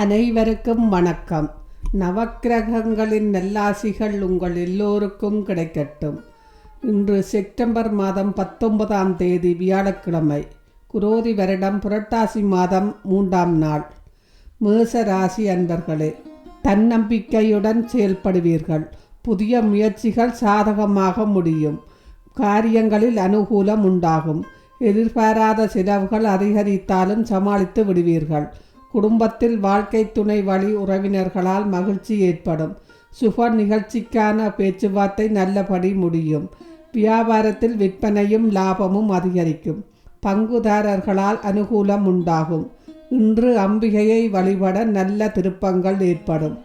அனைவருக்கும் வணக்கம். நவக்கிரகங்களின் நல்லாசிகள் உங்கள் எல்லோருக்கும் கிடைக்கட்டும். இன்று செப்டம்பர் மாதம் பத்தொன்பதாம் தேதி வியாழக்கிழமை குரோதி வருடம் புரட்டாசி மாதம் மூன்றாம் நாள். மேச ராசி அன்பர்களே தன்னம்பிக்கையுடன் செயல்படுவீர்கள். புதிய முயற்சிகள் சாதகமாக முடியும். காரியங்களில் அனுகூலம் உண்டாகும். எதிர்பாராத செலவுகள் அதிகரித்தாலும் சமாளித்து விடுவீர்கள். குடும்பத்தில் வாழ்க்கை துணை வழி உறவினர்களால் மகிழ்ச்சி ஏற்படும். சுப நிகழ்ச்சிக்கான பேச்சுவார்த்தை நல்லபடி முடியும். வியாபாரத்தில் விற்பனையும் லாபமும் அதிகரிக்கும். பங்குதாரர்களால் அனுகூலம் உண்டாகும். இன்று அம்பிகையை வழிபட நல்ல திருப்பங்கள் ஏற்படும்.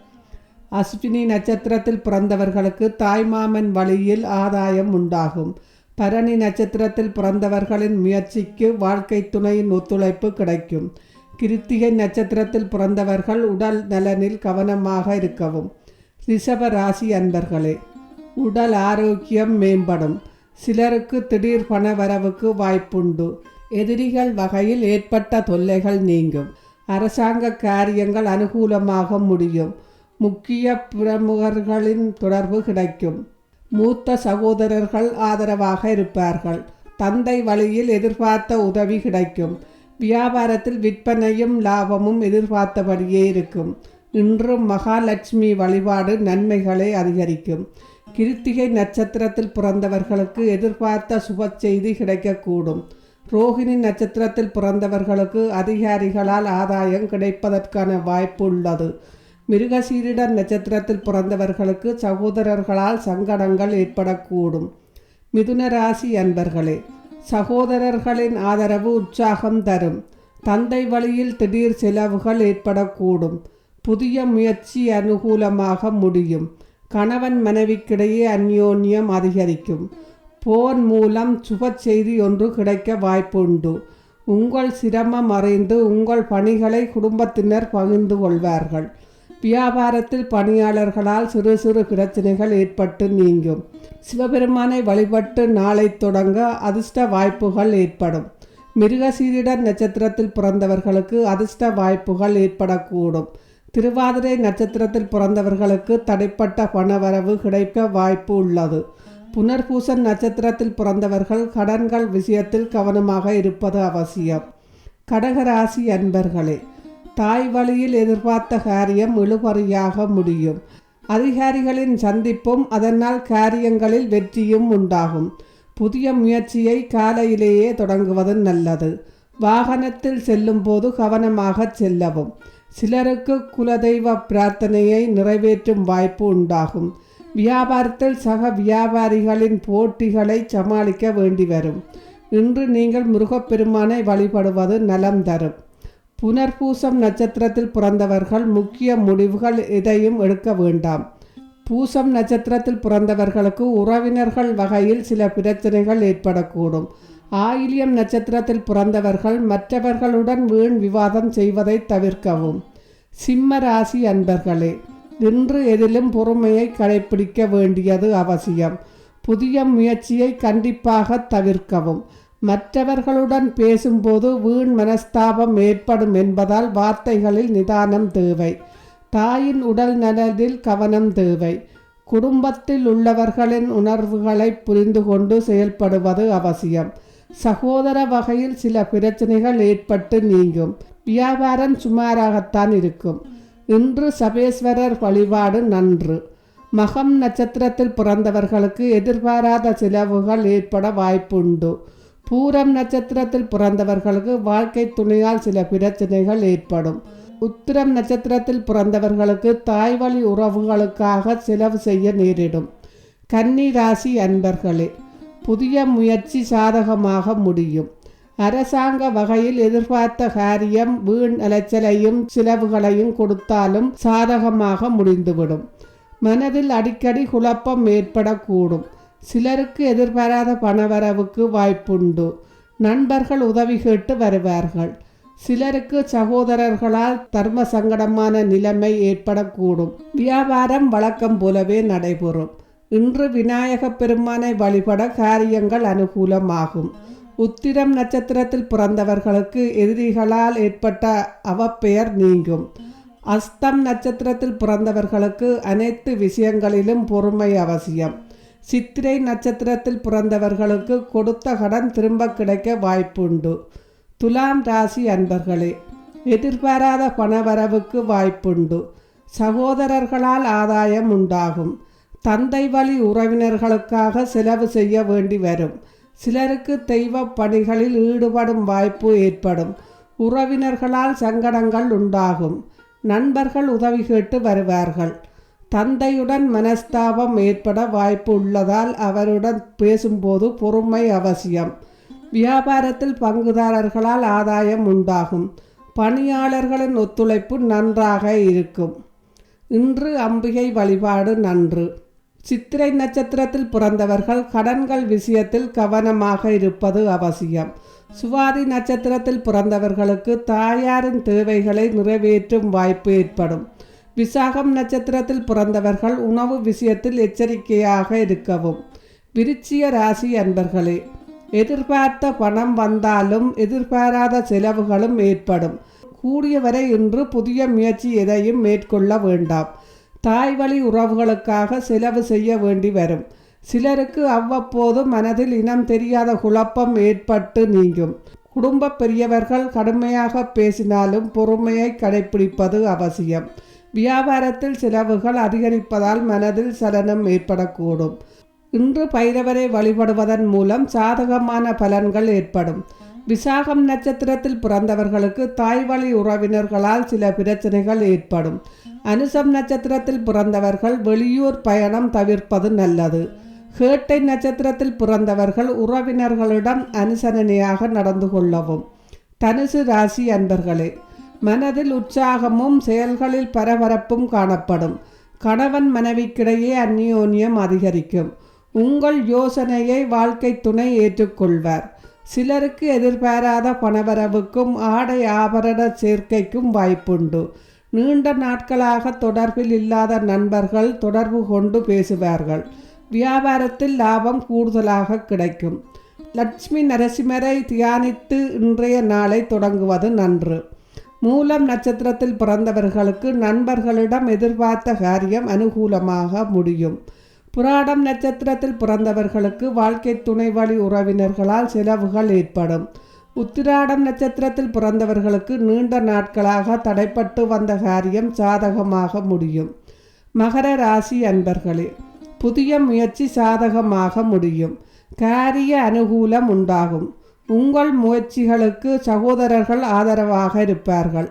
அஸ்வினி நட்சத்திரத்தில் பிறந்தவர்களுக்கு தாய்மாமன் வழியில் ஆதாயம் உண்டாகும். பரணி நட்சத்திரத்தில் பிறந்தவர்களின் முயற்சிக்கு வாழ்க்கை துணையின் ஒத்துழைப்பு கிடைக்கும். கிருத்திகை நட்சத்திரத்தில் பிறந்தவர்கள் உடல் நலனில் கவனமாக இருக்கவும். ரிஷப ராசி அன்பர்களே உடல் ஆரோக்கியம் மேம்படும். சிலருக்கு திடீர் பண வரவுக்கு வாய்ப்புண்டு. எதிரிகள் வகையில் ஏற்பட்ட தொல்லைகள் நீங்கும். அரசாங்க காரியங்கள் அனுகூலமாக முடியும். முக்கிய பிரமுகர்களின் தொடர்பு கிடைக்கும். மூத்த சகோதரர்கள் ஆதரவாக இருப்பார்கள். தந்தை வழியில் எதிர்பார்த்த உதவி கிடைக்கும். வியாபாரத்தில் விற்பனையும் லாபமும் எதிர்பார்த்தபடியே இருக்கும். இன்றும் மகாலட்சுமி வழிபாடு நன்மைகளை அதிகரிக்கும். கிருத்திகை நட்சத்திரத்தில் பிறந்தவர்களுக்கு எதிர்பார்த்த சுப செய்தி கிடைக்கக்கூடும். ரோஹிணி நட்சத்திரத்தில் பிறந்தவர்களுக்கு அதிகாரிகளால் ஆதாயம் கிடைப்பதற்கான வாய்ப்பு உள்ளது. மிருகசீரிடர் நட்சத்திரத்தில் பிறந்தவர்களுக்கு சகோதரர்களால் சங்கடங்கள் ஏற்படக்கூடும். மிதுன ராசி அன்பர்களே சகோதரர்களின் ஆதரவு உற்சாகம் தரும். தந்தை வழியில் திடீர் செலவுகள் ஏற்படக்கூடும். புதிய முயற்சி அனுகூலமாக முடியும். கணவன் மனைவிக்கிடையே அந்யோன்யம் அதிகரிக்கும். போன் மூலம் சுப செய்தி ஒன்று கிடைக்க வாய்ப்புண்டு. உங்கள் சிரமம் அறிந்து உங்கள் பணிகளை குடும்பத்தினர் பகிர்ந்து கொள்வார்கள். வியாபாரத்தில் பணியாளர்களால் சிறு சிறு பிரச்சனைகள் ஏற்பட்டு நீங்கும். சிவபெருமானை வழிபட்டு நாளை தொடங்க அதிர்ஷ்ட வாய்ப்புகள் ஏற்படும். மிருகசீரிடர் நட்சத்திரத்தில் பிறந்தவர்களுக்கு அதிர்ஷ்ட வாய்ப்புகள் ஏற்படக்கூடும். திருவாதிரை நட்சத்திரத்தில் பிறந்தவர்களுக்கு தடைப்பட்ட பணவரவு கிடைக்க வாய்ப்பு உள்ளது. புனர்பூசன் நட்சத்திரத்தில் பிறந்தவர்கள் கடன்கள் விஷயத்தில் கவனமாக இருப்பது அவசியம். கடகராசி அன்பர்களே தாய் வழியில் எதிர்பார்த்த காரியம் இழுபறியாக முடியும். அதிகாரிகளின் சந்திப்பும் அதனால் காரியங்களில் வெற்றியும் உண்டாகும். புதிய முயற்சியை காலையிலேயே தொடங்குவது நல்லது. வாகனத்தில் செல்லும்போது கவனமாக செல்லவும். சிலருக்கு குலதெய்வ பிரார்த்தனையை நிறைவேற்றும் வாய்ப்பு உண்டாகும். வியாபாரத்தில் சக வியாபாரிகளின் போட்டிகளை சமாளிக்க வேண்டி வரும் இன்று நீங்கள் முருகப்பெருமானை வழிபடுவது நலம் தரும். புனர்பூசம் நட்சத்திரத்தில் பிறந்தவர்கள் முக்கிய முடிவுகள் எதையும் எடுக்க வேண்டாம். பூசம் நட்சத்திரத்தில் பிறந்தவர்களுக்கு உறவினர்கள் வகையில் சில பிரச்சனைகள் ஏற்படக்கூடும். ஆயிலியம் நட்சத்திரத்தில் பிறந்தவர்கள் மற்றவர்களுடன் வீண் விவாதம் செய்வதை தவிர்க்கவும். சிம்ம ராசி அன்பர்களே இன்று எதிலும் பொறுமையை கடைபிடிக்க வேண்டியது அவசியம். புதிய முயற்சியை கண்டிப்பாக தவிர்க்கவும். மற்றவர்களுடன் பேசும்போது வீண் மனஸ்தாபம் ஏற்படும் என்பதால் வார்த்தைகளில் நிதானம் தேவை. தாயின் உடல் நலனில் கவனம் தேவை. குடும்பத்தில் உள்ளவர்களின் உணர்வுகளை புரிந்து கொண்டு செயல்படுவது அவசியம். சகோதர வகையில் சில பிரச்சனைகள் ஏற்பட்டு நீங்கும். வியாபாரம் சுமாராகத்தான் இருக்கும். இன்று சபேஸ்வரர் வழிபாடு நன்று. மகம் நட்சத்திரத்தில் பிறந்தவர்களுக்கு எதிர்பாராத செலவுகள் ஏற்பட வாய்ப்புண்டு. பூரம் நட்சத்திரத்தில் பிறந்தவர்களுக்கு வாழ்க்கை துணையால் சில பிரச்சனைகள் ஏற்படும். உத்திரம் நட்சத்திரத்தில் பிறந்தவர்களுக்கு தாய்வழி உறவுகளுக்காக செலவு செய்ய நேரிடும். கன்னி ராசி அன்பர்களே புதிய முயற்சி சாதகமாக முடியும். அரசாங்க வகையில் எதிர்பார்த்த காரியம் வீண் அலைச்சலையும் செலவுகளையும் கொடுத்தாலும் சாதகமாக முடிந்துவிடும். மனதில் அடிக்கடி குழப்பம் ஏற்படக்கூடும். சிலருக்கு எதிர்பாராத பணவரவுக்கு வாய்ப்புண்டு. நண்பர்கள் உதவி கேட்டு வருவார்கள். சிலருக்கு சகோதரர்களால் தர்ம சங்கடமான நிலைமை ஏற்படக்கூடும். வியாபாரம் வழக்கம் போலவே நடைபெறும். இன்று விநாயக பெருமானை வழிபட காரியங்கள் அனுகூலமாகும். உத்திரம் நட்சத்திரத்தில் பிறந்தவர்களுக்கு எதிரிகளால் ஏற்பட்ட அவப்பெயர் நீங்கும். அஸ்தம் நட்சத்திரத்தில் பிறந்தவர்களுக்கு அனைத்து விஷயங்களிலும் பொறுமை அவசியம். சித்திரை நட்சத்திரத்தில் பிறந்தவர்களுக்கு கொடுத்த கடன் திரும்ப கிடைக்க வாய்ப்புண்டு. துலாம் ராசி அன்பர்களே எதிர்பாராத பணவரவுக்கு வாய்ப்புண்டு. சகோதரர்களால் ஆதாயம் உண்டாகும். தந்தை வழி உறவினர்களுக்காக செலவு செய்ய வேண்டி வரும். சிலருக்கு தெய்வ பணிகளில் ஈடுபடும் வாய்ப்பு ஏற்படும். உறவினர்களால் சங்கடங்கள் உண்டாகும். நண்பர்கள் உதவி கேட்டு வருவார்கள். தந்தையுடன் மனஸ்தாபம் ஏற்பட வாய்ப்பு உள்ளதால் அவருடன் பேசும்போது பொறுமை அவசியம். வியாபாரத்தில் பங்குதாரர்களால் ஆதாயம் உண்டாகும். பணியாளர்களின் ஒத்துழைப்பு நன்றாக இருக்கும். இன்று அம்பிகை வழிபாடு நன்று. சித்திரை நட்சத்திரத்தில் பிறந்தவர்கள் கடன்கள் விஷயத்தில் கவனமாக இருப்பது அவசியம். சுவாதி நட்சத்திரத்தில் பிறந்தவர்களுக்கு தாயாரின் தேவைகளை நிறைவேற்றும் வாய்ப்பு ஏற்படும். விசாகம் நட்சத்திரத்தில் பிறந்தவர்கள் உணவு விஷயத்தில் எச்சரிக்கையாக இருக்கவும். விருச்சிய ராசி அன்பர்களே எதிர்பார்த்த பணம் வந்தாலும் எதிர்பாராத செலவுகளும் ஏற்படும். கூடியவரை இன்று புதிய முயற்சி எதையும் மேற்கொள்ள வேண்டாம். தாய் வழி உறவுகளுக்காக செலவு செய்ய வேண்டி வரும். சிலருக்கு அவ்வப்போது மனதில் இனம் தெரியாத குழப்பம் ஏற்பட்டு நீங்கும். குடும்ப பெரியவர்கள் கடுமையாக பேசினாலும் பொறுமையை கடைபிடிப்பது அவசியம். வியாபாரத்தில் செலவுகள் அதிகரிப்பதால் மனதில் சலனம் ஏற்படக்கூடும். இன்று பைரவரை வழிபடுவதன் மூலம் சாதகமான பலன்கள் ஏற்படும். விசாகம் நட்சத்திரத்தில் பிறந்தவர்களுக்கு தாய் வழி உறவினர்களால் சில பிரச்சனைகள் ஏற்படும். அனுசம் நட்சத்திரத்தில் பிறந்தவர்கள் வெளியூர் பயணம் தவிர்ப்பது நல்லது. கேட்டை நட்சத்திரத்தில் பிறந்தவர்கள் உறவினர்களிடம் அனுசரணையாக நடந்து கொள்ளவும். தனுசு ராசி அன்பர்களே மனதில் உற்சாகமும் செயல்களில் பரபரப்பும் காணப்படும். கணவன் மனைவிக்கிடையே அந்நியோன்யம் அதிகரிக்கும். உங்கள் யோசனையை வாழ்க்கை துணை ஏற்றுக்கொள்வார். சிலருக்கு எதிர்பாராத பணவரவுக்கும் ஆடை ஆபரண சேர்க்கைக்கும் வாய்ப்புண்டு. நீண்ட நாட்களாக தொடர்பில் இல்லாத நண்பர்கள் தொடர்பு கொண்டு பேசுவார்கள். வியாபாரத்தில் லாபம் கூடுதலாக கிடைக்கும். லட்சுமி நரசிம்மரை தியானித்து இன்றைய நாளை தொடங்குவது நன்று. மூலம் நட்சத்திரத்தில் பிறந்தவர்களுக்கு நண்பர்களிடம் எதிர்பார்த்த காரியம் அனுகூலமாக முடியும். புராடம் நட்சத்திரத்தில் பிறந்தவர்களுக்கு வாழ்க்கை துணை வழி உறவினர்களால் செலவுகள் ஏற்படும். உத்திராடம் நட்சத்திரத்தில் பிறந்தவர்களுக்கு நீண்ட நாட்களாக தடைப்பட்டு வந்த காரியம் சாதகமாக முடியும். மகர ராசி அன்பர்களே புதிய முயற்சி சாதகமாக முடியும். காரிய அனுகூலம் உண்டாகும். உங்கள் முயற்சிகளுக்கு சகோதரர்கள் ஆதரவாக இருப்பார்கள்.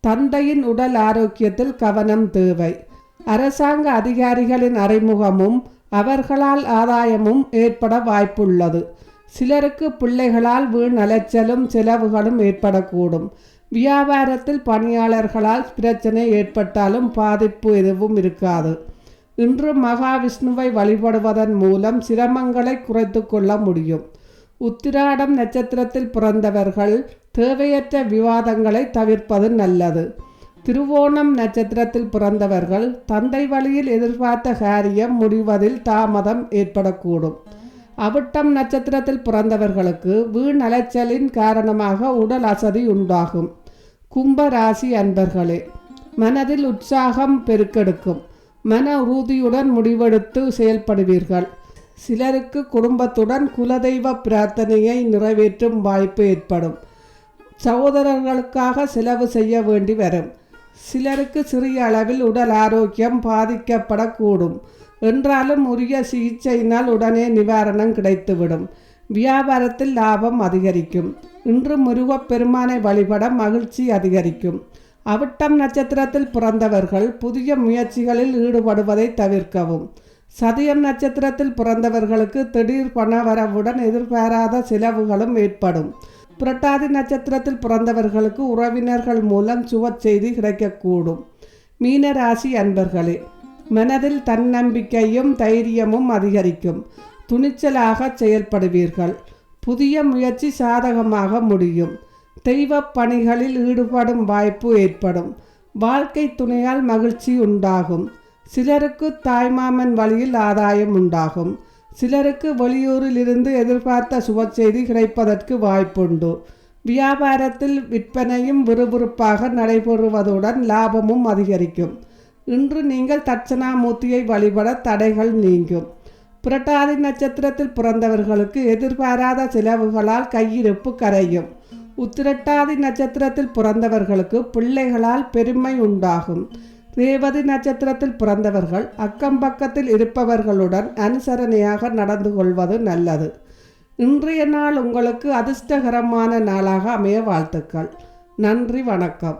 தந்தையின் உடல் ஆரோக்கியத்தில் கவனம் தேவை. அரசாங்க அதிகாரிகளின் அறிமுகமும் அவர்களால் ஆதாயமும் ஏற்பட வாய்ப்புள்ளது. சிலருக்கு பிள்ளைகளால் வீண் அலைச்சலும் செலவுகளும் ஏற்படக்கூடும். வியாபாரத்தில் பணியாளர்களால் பிரச்சனை ஏற்பட்டாலும் பாதிப்பு எதுவும் இருக்காது. இன்று மகாவிஷ்ணுவை வழிபடுவதன் மூலம் சிரமங்களை குறைத்து கொள்ள முடியும். உத்திராடம் நட்சத்திரத்தில் பிறந்தவர்கள் தேவையற்ற விவாதங்களை தவிர்ப்பது நல்லது. திருவோணம் நட்சத்திரத்தில் பிறந்தவர்கள் தந்தை வழியில் எதிர்பார்த்த காரியம் முடிவதில் தாமதம் ஏற்படக்கூடும். அவிட்டம் நட்சத்திரத்தில் பிறந்தவர்களுக்கு வீண் அலைச்சலின் காரணமாக உடல் அசதி உண்டாகும். கும்ப ராசி அன்பர்களே மனதில் உற்சாகம் பெருக்கெடுக்கும். மன உறுதியுடன் முடிவெடுத்து செயல்படுவீர்கள். சிலருக்கு குடும்பத்துடன் குலதெய்வ பிரார்த்தனையை நிறைவேற்றும் வாய்ப்பு ஏற்படும். சகோதரர்களுக்காக செலவு செய்ய வேண்டி வரும். சிலருக்கு சிறிய அளவில் உடல் ஆரோக்கியம் பாதிக்கப்படக்கூடும். என்றாலும் உரிய சிகிச்சையினால் உடனே நிவாரணம் கிடைத்துவிடும். வியாபாரத்தில் லாபம் அதிகரிக்கும். இன்று முருகப்பெருமானை வழிபட மகிழ்ச்சி அதிகரிக்கும். அவிட்டம் நட்சத்திரத்தில் பிறந்தவர்கள் புதிய முயற்சிகளில் ஈடுபடுவதை தவிர்க்கவும். சதயம் நட்சத்திரத்தில் பிறந்தவர்களுக்கு திடீர் பணவரவுடன் எதிர்பாராத செலவுகளும் ஏற்படும். புரட்டாதி நட்சத்திரத்தில் பிறந்தவர்களுக்கு உறவினர்கள் மூலம் சுவ செய்தி கிடைக்கக்கூடும். மீனராசி அன்பர்களே மனதில் தன்னம்பிக்கையும் தைரியமும் அதிகரிக்கும். துணிச்சலாக செயல்படுவீர்கள். புதிய முயற்சி சாதகமாக முடியும். தெய்வ பணிகளில் ஈடுபடும் வாய்ப்பு ஏற்படும். வாழ்க்கை துணையால் மகிழ்ச்சி உண்டாகும். சிலருக்கு தாய்மாமன் வழியில் ஆதாயம் உண்டாகும் சிலருக்கு வெளியூரில் இருந்து எதிர்பார்த்த சுப செய்தி கிடைப்பதற்கு வாய்ப்புண்டு. வியாபாரத்தில் விற்பனையும் விறுவிறுப்பாக நடைபெறுவதுடன் லாபமும் அதிகரிக்கும். இன்று நீங்கள் தட்சணாமூர்த்தியை வழிபட தடைகள் நீங்கும். புரட்டாதி நட்சத்திரத்தில் பிறந்தவர்களுக்கு எதிர்பாராத செலவுகளால் கையிருப்பு கரையும். உத்திரட்டாதி நட்சத்திரத்தில் பிறந்தவர்களுக்கு பிள்ளைகளால் பெருமை உண்டாகும். ரேவதி நட்சத்திரத்தில் பிறந்தவர்கள் அக்கம் பக்கத்தில் இருப்பவர்களுடன் அனுசரணையாக நடந்து கொள்வது நல்லது. இன்றைய நாள் உங்களுக்கு அதிர்ஷ்டகரமான நாளாக அமைய வாழ்த்துக்கள். நன்றி வணக்கம்.